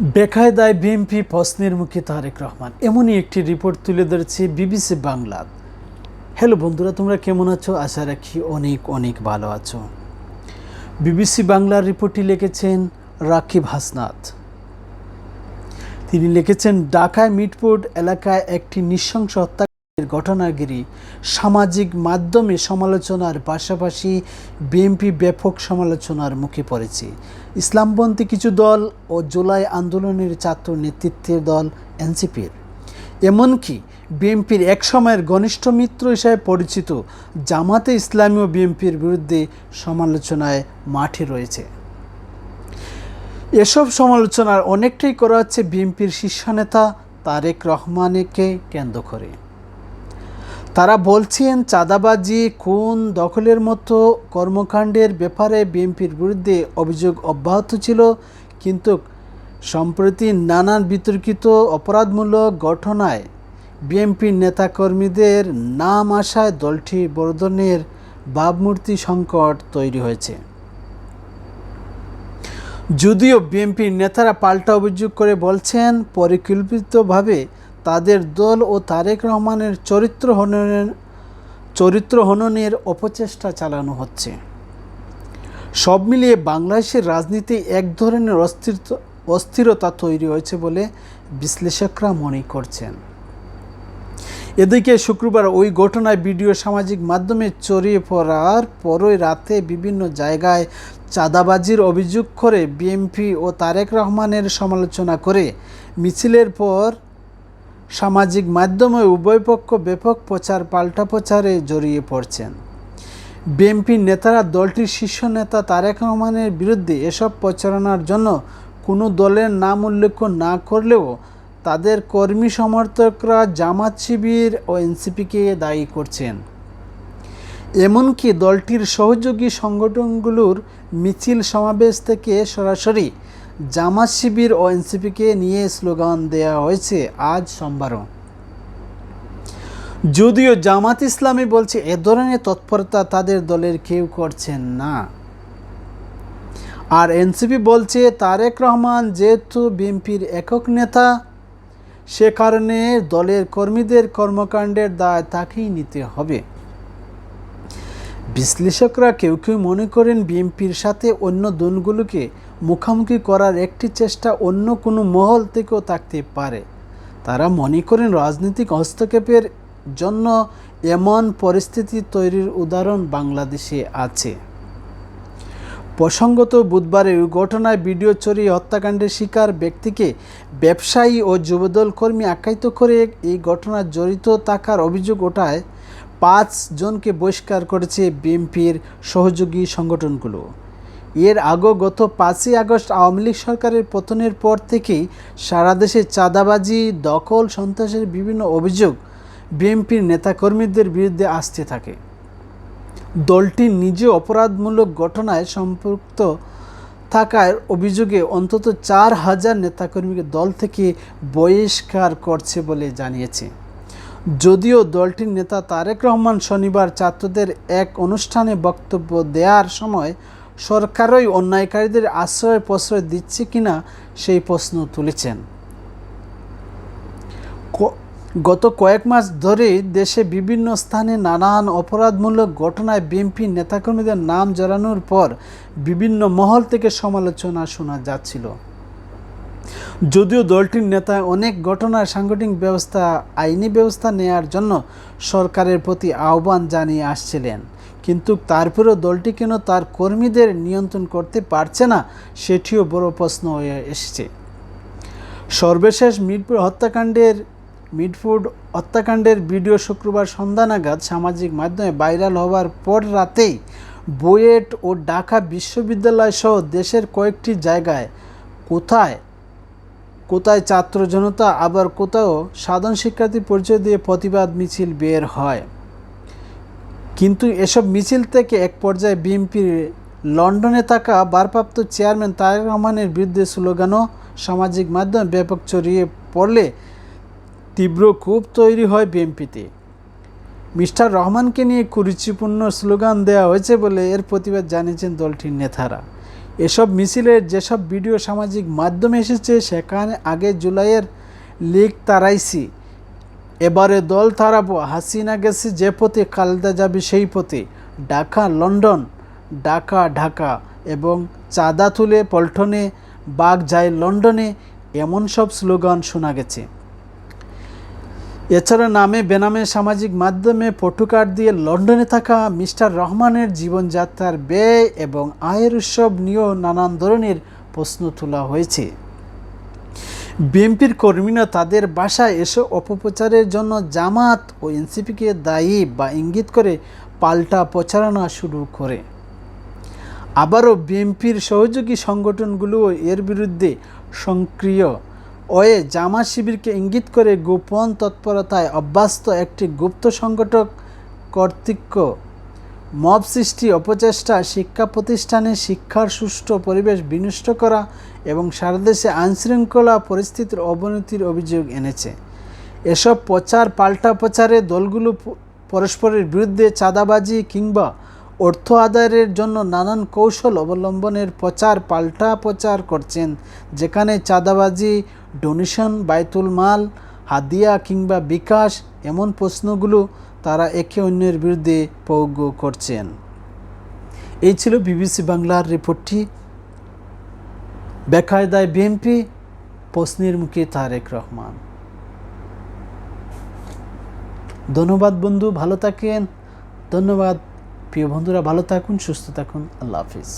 বেকায়দায় BNP প্রশ্নের মুখে তারেক রহমান। এমনই একটি রিপোর্ট তুলে ধরেছে বিবিসি বাংলা। হ্যালো বন্ধুরা, তোমরা কেমন আছো? আশা রাখি অনেক অনেক ভালো আছো। বিবিসি বাংলার রিপোর্টটি লিখেছেন রাকিব হাসনাথ তিনি লিখেছেন, ঢাকায় মিটপোর্ট এলাকায় একটি নৃশংস হত্যাকাণ্ডের ঘটনাগিরি সামাজিক মাধ্যমে সমালোচনার পাশাপাশি বিএনপি ব্যাপক সমালোচনার মুখে পড়েছে। ইসলামপন্থী কিছু দল ও জুলাই আন্দোলনের ছাত্র নেতৃত্বের দল এনসিপির। এমনকি বিএনপির এক সময়ের ঘনিষ্ঠ মিত্র হিসাবে পরিচিত জামাতে ইসলামী ও বিএনপির বিরুদ্ধে সমালোচনায় মাঠে রয়েছে। এসব সমালোচনার অনেকটাই করা হচ্ছে বিএনপির শীর্ষ নেতা তারেক রহমানকে কেন্দ্র করে। তারা বলছেন, চাঁদাবাজি খুন দখলের মতো কর্মকাণ্ডের ব্যাপারে বিএনপির বিরুদ্ধে অভিযোগ অব্যাহত ছিল, কিন্তু সম্প্রতি নানান বিতর্কিত অপরাধমূলক ঘটনায় বিএনপির নেতাকর্মীদের নাম আসায় দলটি বড় ধরনের ভাবমূর্তি সংকট তৈরি হয়েছে। যদিও বিএনপির নেতারা পাল্টা অভিযোগ করে বলছেন, পরিকল্পিতভাবে তাদের দল ও তারেক রহমানের চরিত্র হননের চরিত্র হননের অপচেষ্টা চালানো হচ্ছে। সব মিলিয়ে বাংলাদেশের রাজনীতি এক ধরনের অস্থির অস্থিরতা তৈরি হয়েছে বলে বিশ্লেষকরা মনে করছেন। এদিকে শুক্রবার ওই ঘটনায় ভিডিও সামাজিক মাধ্যমে ছড়িয়ে পড়ার পরই রাতে বিভিন্ন জায়গায় চাঁদাবাজির অভিযোগ করে বিএনপি ও তারেক রহমানের সমালোচনা করে। মিছিলের পর সামাজিক মাধ্যমে উভয় পক্ষ ব্যাপক প্রচার, পাল্টা প্রচারে জড়িয়ে পড়ছেন। বিএনপির নেতারা দলটির শীর্ষ নেতা তারেক রহমানের বিরুদ্ধে এসব প্রচারণার জন্য কোনো দলের নাম উল্লেখ না করলেও তাদের কর্মী সমর্থকরা জামাত শিবির ও এনসিপিকে দায়ী করছেন। এমনকি দলটির সহযোগী সংগঠনগুলোর মিছিল সমাবেশ থেকে সরাসরি জামাত শিবির ও এনসিপিকে নিয়ে স্লোগান দেওয়া হয়েছে আজ সোমবারও। যদিও জামাত ইসলামী বলছে এ ধরনের তৎপরতা তাদের দলের কেউ করছেন না। আর এনসিপি বলছে, তারেক রহমান যেহেতু বিএনপির একক নেতা, সে কারণে দলের কর্মীদের কর্মকাণ্ডের দায় তাকেই নিতে হবে। বিশ্লেষকরা কেউ কেউ মনে করেন বিএনপির সাথে অন্য দলগুলোকে মুখোমুখি করার একটি চেষ্টা অন্য কোনো মহল থেকেও থাকতে পারে। তারা মনে করেন রাজনৈতিক হস্তক্ষেপের জন্য এমন পরিস্থিতি তৈরির উদাহরণ বাংলাদেশে আছে। প্রসঙ্গত বুধবারে ওই ঘটনায় ভিডিও চুরি হত্যাকাণ্ডের শিকার ব্যক্তিকে ব্যবসায়ী ও যুবদল কর্মী আখ্যায়িত করে এই ঘটনায় জড়িত থাকার অভিযোগ ওঠায় পাঁচ জনকে বহিষ্কার করেছে বিএনপির সহযোগী সংগঠনগুলো। এর আগেও গত পাঁচই আগস্ট আওয়ামী লীগ সরকারের পতনের পর থেকেই সারা দেশে চাঁদাবাজি, দখল, সন্ত্রাসের বিভিন্ন অভিযোগ বিএনপির নেতাকর্মীদের বিরুদ্ধে আসতে থাকে। দলটি নিজে অপরাধমূলক ঘটনায় সম্পৃক্ত থাকার অভিযোগে অন্তত চার হাজার নেতাকর্মীকে দল থেকে বহিষ্কার করছে বলে জানিয়েছে। যদিও দলটির নেতা তারেক রহমান শনিবার ছাত্রদের এক অনুষ্ঠানে বক্তব্য দেওয়ার সময় সরকারই অন্যায়কারীদের আশ্রয় প্রশ্রয় দিচ্ছে কিনা সেই প্রশ্ন তুলেছেন। গত কয়েক মাস ধরে দেশে বিভিন্ন স্থানে নানান অপরাধমূলক ঘটনায় বিএনপি নেতাকর্মীদের নাম জড়ানোর পর বিভিন্ন মহল থেকে সমালোচনা শোনা যাচ্ছিল। যদিও দলটির নেতা অনেক ঘটনার সাংগঠনিক ব্যবস্থা, আইনি ব্যবস্থা নেয়ার জন্য সরকারের প্রতি আহ্বান জানিয়ে আসছিলেন। কিন্তু তারপরেও দলটি কেন তার কর্মীদের নিয়ন্ত্রণ করতে পারছে না, সেটিও বড় প্রশ্ন হয়ে এসেছে। সর্বশেষ মিরপুর হত্যাকাণ্ডের মিডফুড হত্যাকাণ্ডের ভিডিও শুক্রবার সন্ধ্যা নাগাদ সামাজিক মাধ্যমে ভাইরাল হওয়ার পর রাতেই বুয়েট ও ঢাকা বিশ্ববিদ্যালয় সহ দেশের কয়েকটি জায়গায় কোথায় কোথায় ছাত্র জনতা আবার কোথাও সাধারণ শিক্ষার্থী পরিচয় দিয়ে প্রতিবাদ মিছিল বের হয়। কিন্তু এসব মিছিল থেকে এক পর্যায়ে বিএনপির লন্ডনে থাকা ভারপ্রাপ্ত চেয়ারম্যান তারেক রহমানের বিরুদ্ধে স্লোগানও সামাজিক মাধ্যমে ব্যাপক ছড়িয়ে পড়লে তীব্র ক্ষোভ তৈরি হয় বিএনপিতে। মিস্টার রহমানকে নিয়ে কুরুচিপূর্ণ স্লোগান দেওয়া হয়েছে বলে এর প্রতিবাদ জানিয়েছেন দলটির নেতারা। এসব মিছিলের যেসব ভিডিও সামাজিক মাধ্যমে এসেছে, সেখানে আগে জুলাইয়ের লিগ তারাইছি এবারে দল তারাবো হাসিনা গেছে যে পথে কালদা যাবে সেই পথে। ঢাকা, লন্ডন, ঢাকা ঢাকা এবং চাঁদা তুলে পল্টনে, বাঘ যায় লন্ডনে, এমন সব স্লোগান শোনা গেছে। এছাড়া নামে বেনামে সামাজিক মাধ্যমে পটুকার দিয়ে লন্ডনে থাকা মিস্টার রহমানের জীবনযাত্রার ব্যয় এবং আয়ের উৎসব নিয়েও নানান ধরনের প্রশ্ন তোলা হয়েছে। বিএনপির কর্মীরা তাদের বাসায় এসে অপপ্রচারের জন্য জামাত ও এনসিপিকে দায়ী বা ইঙ্গিত করে পাল্টা প্রচারণা শুরু করে। আবারও বিএনপির সহযোগী সংগঠনগুলোও এর বিরুদ্ধে সক্রিয়। ওয়ে জামা শিবিরকে ইঙ্গিত করে গোপন তৎপরতায় অভ্যস্ত একটি গুপ্ত সংগঠক কর্তৃক মব সৃষ্টি, অপচেষ্টা, শিক্ষা প্রতিষ্ঠানে শিক্ষার সুষ্ঠু পরিবেশ বিনষ্ট করা এবং সারা দেশে আইনশৃঙ্খলা পরিস্থিতির অবনতির অভিযোগ এনেছে। এসব প্রচার পাল্টা প্রচারে দলগুলো পরস্পরের বিরুদ্ধে চাঁদাবাজি কিংবা অর্থ আদায়ের জন্য নানান কৌশল অবলম্বনের প্রচার পাল্টা প্রচার করছেন, যেখানে চাঁদাবাজি, ডোনেশন, বাইতুল মাল, হাদিয়া কিংবা বিকাশ এমন প্রশ্নগুলো তারা একে অন্যের বিরুদ্ধে প্রয়োগ করছেন। এই ছিল বিবিসি বাংলার রিপোর্টটি। বেকায়দায় বিএনপি, প্রশ্নের মুখে তারেক রহমান। ধন্যবাদ বন্ধু, ভালো থাকেন। ধন্যবাদ, প্রিয় বন্ধুরা, ভালো থাকুন, সুস্থ থাকুন। আল্লাহ হাফিজ।